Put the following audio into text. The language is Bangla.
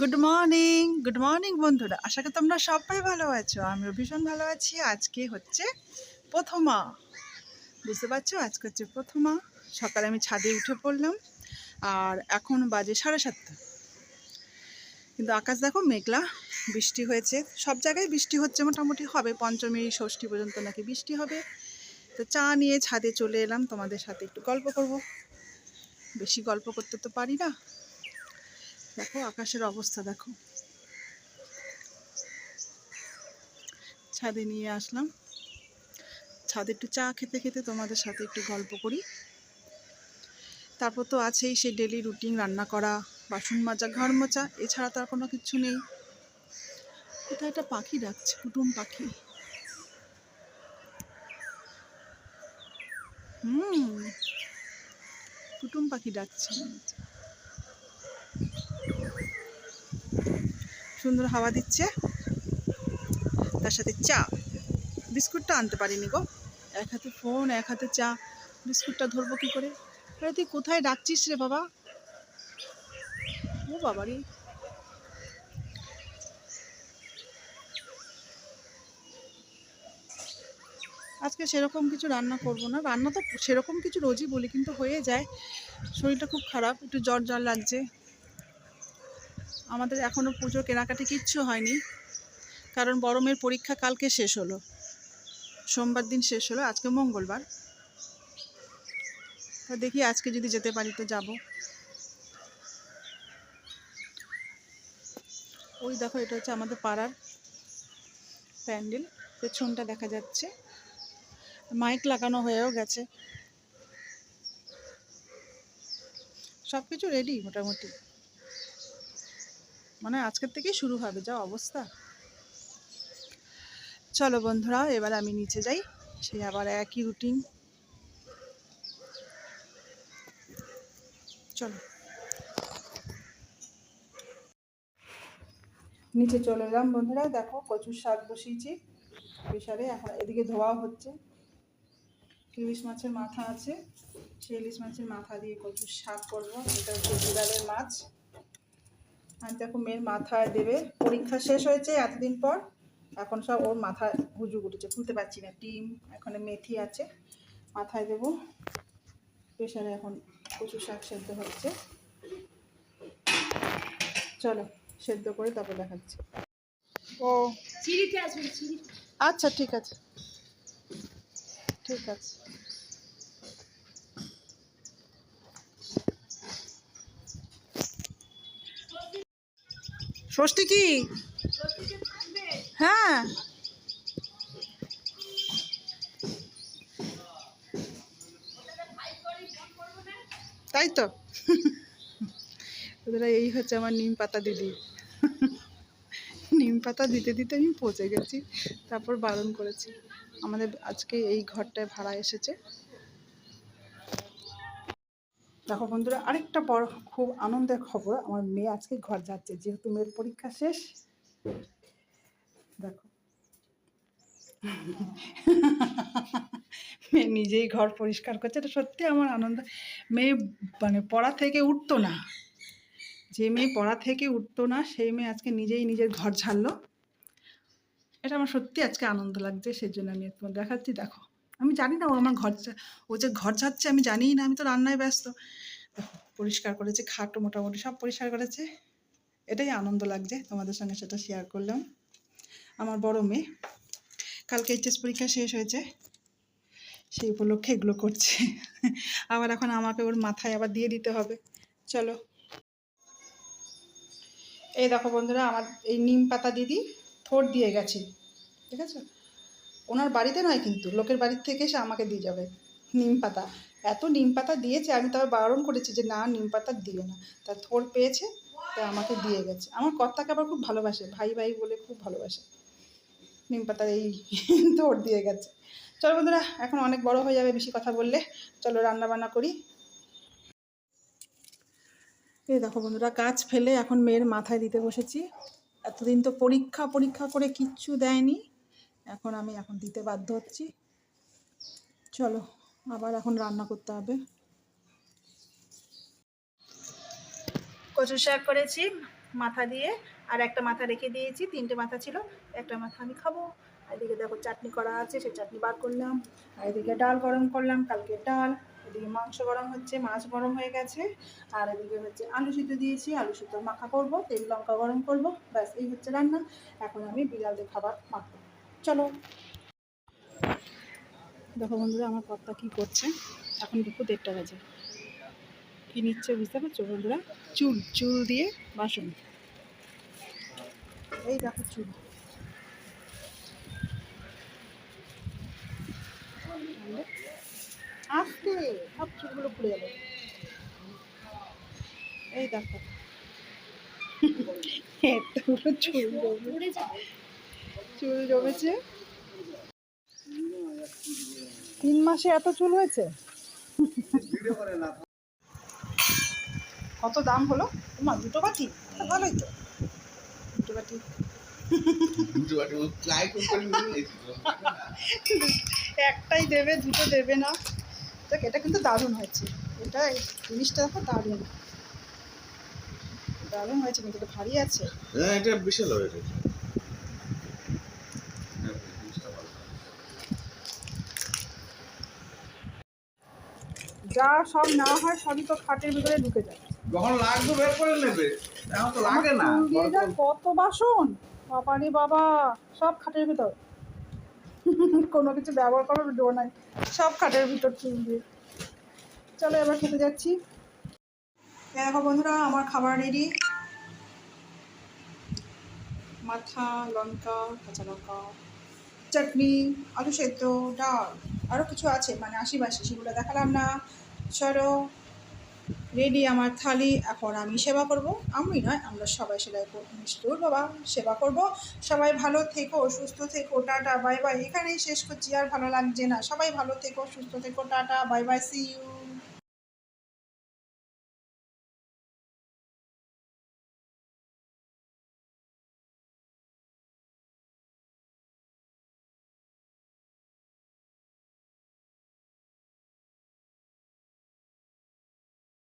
গুড মর্নিং গুড মর্নিং বন্ধুরা। আশা করি তোমরা সবাই ভালো আছো। আমিও ভীষণ ভালো আছি। আজকে হচ্ছে প্রথমা। বুঝতে পারছ? আজকে হচ্ছে প্রথমা। সকালে আমি ছাদে উঠে পড়লাম। আর এখন বাজে সাড়ে সাতটা। কিন্তু আকাশ দেখো মেঘলা। বৃষ্টি হয়েছে। সব জায়গায় বৃষ্টি হচ্ছে, মোটামুটি হবে। পঞ্চমী, ষষ্ঠী পর্যন্ত নাকি বৃষ্টি হবে। তো চা নিয়ে ছাদে চলে এলাম। তোমাদের সাথে একটু গল্প করব। বেশি গল্প করতে তো পারি না। দেখো আকাশের অবস্থা, দেখো। ছাদে নিয়ে আসলাম। ছাদে একটু চা খেতে খেতে তোমাদের সাথে একটু গল্প করি। তারপর তো আছেই সেই ডেলি রুটিন রান্না করা, বাসন মাজা, ঘর মোচা এছাড়া তো আর কোনো কিছু নেই। কোথায় একটা পাখি ডাকছে, কুটুম পাখি। হুম, কুটুম পাখি ডাকছে। সুন্দর হাওয়া দিচ্ছে। তার সাথে চা। বিস্কুটটা আনতে পারিনি গো। এক হাতে ফোন এক হাতে চা। বিস্কুটটা ধরবো কি করে? আরে তুই কোথায় ডাকছিস রে বাবা? ও বাবা রে আজকে সেরকম কিছু রান্না করব না। রান্না তো সেরকম কিছু রোজই বলি, কিন্তু হয়ে যায়। শরীরটা খুব খারাপ, একটু জ্বর জ্বর লাগছে। আমাদের এখনও পুজো, কেনাকাটি কিচ্ছু হয়নি। কারণ বরমের পরীক্ষা কালকে শেষ হলো। সোমবার দিন শেষ হলো, আজকে মঙ্গলবার। তা দেখি আজকে যদি যেতে পারি তো যাব। ওই দেখো, এটা হচ্ছে আমাদের পাড়ার প্যান্ডেল। পেছনটা দেখা যাচ্ছে। মাইক লাগানো হয়েও গেছে। সব কিছু রেডি মোটামুটি। মানে আজকের থেকেই শুরু হবে যা অবস্থা। চলো বন্ধুরা, এবার আমি নিচে যাই, সেই আবার একই রুটিন চলো। নিচে চলে এলাম বন্ধুরা, দেখো কচুর শাক বসিয়েছি প্রেশারে এখন এদিকে ধোয়াও হচ্ছে। ইলিশ মাছের মাথা আছে সেই ইলিশ মাছের মাথা দিয়ে কচুর শাক করব, এটা হচ্ছে মাছ। আর দেখো মেয়ের মাথায় দেবে। পরীক্ষা শেষ হয়েছে এতদিন পর। এখন সব ওর মাথায় হুজু উঠেছে খুলতে পারছি না। ডিম এখানে মেথি আছে মাথায় দেবো। প্রেশারে এখন কচু শাক সেদ্ধ হচ্ছে। চলো সেদ্ধ করে তারপর দেখাচ্ছি। ও আচ্ছা ঠিক আছে। ঠিক আছে। ষষ্ঠী কি? হ্যাঁ। তাই তো? ওদের এই হচ্ছে আমার নিম পাতা দিদি। নিম পাতা দিতে দিতে আমি পচে গেছি, তারপর বারণ করেছি। আমাদের আজকে এই ঘরটায় ভাড়া এসেছে। দেখো বন্ধুরা, আরেকটা বড় খুব আনন্দের খবর, আমার মেয়ে আজকে ঘর যাচ্ছে, যেহেতু মেয়ের পরীক্ষা শেষ। দেখো। মেয়ে নিজেই ঘর পরিষ্কার করছে, এটা সত্যি আমার আনন্দ। মেয়ে মানে পড়া থেকে উঠতো না। যে মেয়ে পড়া থেকে উঠতো না, সেই মেয়ে আজকে নিজেই নিজের ঘর ঝাড়লো এটা আমার সত্যি আজকে আনন্দ লাগছে, সেই জন্য আমি তোমার দেখাচ্ছি, দেখো। আমি জানি না ও আমার ঘর ও যে ঘর ঝাড়ছে আমি জানিই না, আমি তো রান্নায় ব্যস্ত। পরিষ্কার করেছে, খাটও মোটামুটি, সব পরিষ্কার করেছে। এটাই আনন্দ লাগছে, তোমাদের সঙ্গে সেটা শেয়ার করলাম। আমার বড় মেয়ে, কালকে এইচএস পরীক্ষা শেষ হয়েছে, সেই উপলক্ষে এগুলো করছে। আবার এখন আমাকে ওর মাথায় আবার দিয়ে দিতে হবে। চলো। এই দেখো বন্ধুরা, আমার এই নিম পাতা দিদি থোর দিয়ে গেছে, ঠিক আছে? ওনার বাড়িতে নয় কিন্তু, লোকের বাড়ির থেকে এসে আমাকে দিয়ে যাবে, নিম পাতা। এত নিম পাতা দিয়েছে, আমি তবে বারণ করেছি যে না, নিম পাতা দিও না। তা থোর পেয়েছে তাই আমাকে দিয়ে গেছে। আমার কর্তাকে আবার খুব ভালোবাসে, ভাই ভাই বলে খুব ভালোবাসে। নিম পাতার এই থোর দিয়ে গেছে। চলো বন্ধুরা, এখন অনেক বড় হয়ে যাবে বেশি কথা বললে। চলো রান্না বান্না করি। এই দেখো বন্ধুরা, কাজ ফেলে এখন মেয়ের মাথায় দিতে বসেছি। এতদিন তো পরীক্ষা পরীক্ষা করে কিচ্ছু দেয়নি। এখন আমি এখন দিতে বাধ্য হচ্ছি। চলো, আবার এখন রান্না করতে হবে। কচু শাক করেছি মাথা দিয়ে, আর একটা মাথা রেখে দিয়েছি, তিনটে মাথা ছিল, একটা মাথা আমি খাব। এদিকে দেখো চাটনি করা আছে সেই চাটনি বার করলাম। আর এদিকে ডাল গরম করলাম কালকে ডাল। এদিকে মাংস গরম হচ্ছে, মাছ গরম হয়ে গেছে। আর এদিকে হচ্ছে আলু সিদ্ধ দিয়েছি, আলু সিদ্ধ মাখা করব, তেল লঙ্কা গরম করব, ব্যাস, এই হচ্ছে রান্না। এখন আমি বিড়ালদের খাবার মাখবো। চলো। দেখো বন্ধুরা, আমার কর্তা কি করছে? এখন দুপুর দেড়টা বাজে। কি নিচ্ছে বুঝতে পারছ বন্ধুরা? চুল চুল দিয়ে বাসন। এই দেখো চুল। আস্তে, সব চুলগুলো খুলে গেল। এই দেখো। এতগুলো চুল উড়ে যাবে চুল জমেছে। তিন মাসে এত চুল হয়েছে? কত দাম হলো? তোমার দুটো বাটি? ভালোই তো। দুটো বাটি। একটাই দেবে দুটো দেবে না। দেখ এটা কিন্তু দারুণ হয়েছে। এটা জিনিসটা দেখো দারুণ। দারুণ হয়েছে কিন্তু এটা ভারী আছে। হ্যাঁ এটা বিশাল হবে এটা হ্যাঁ, জিনিসটা ভালো। যা সব নেওয়া হয় সবই তো খাটের ভিতরে ঢুকে যায়। যখন লাগবে বের করে নেবে। এখন তো লাগে না। কত বাসন। বাবারে বাবা সব খাটের ভিতর। কোনো কিছু ব্যবহার করার ডো নাই। সব খাটের ভিতর চুল দিয়ে। চলো এবার খেতে যাচ্ছি। দেখো বন্ধুরা আমার খাবার রেডি মাথা লঙ্কা কাঁচা লঙ্কা চাটনি আলু সেদ্ধ ডাল আরও কিছু আছে। মানে আশিবাসি সেগুলো দেখালাম না। চলো রেডি আমার থালি, এখন আমি সেবা করব। আমি নয়, আমরা সবাই সেলাই মিষ্টুর বাবা, সেবা করব। সবাই ভালো থেকো, সুস্থ থেকো, টাটা বাই বাই এখানেই শেষ করছি, আর ভালো লাগছে না। সবাই ভালো থেকো, সুস্থ থেকো, tata bye bye see you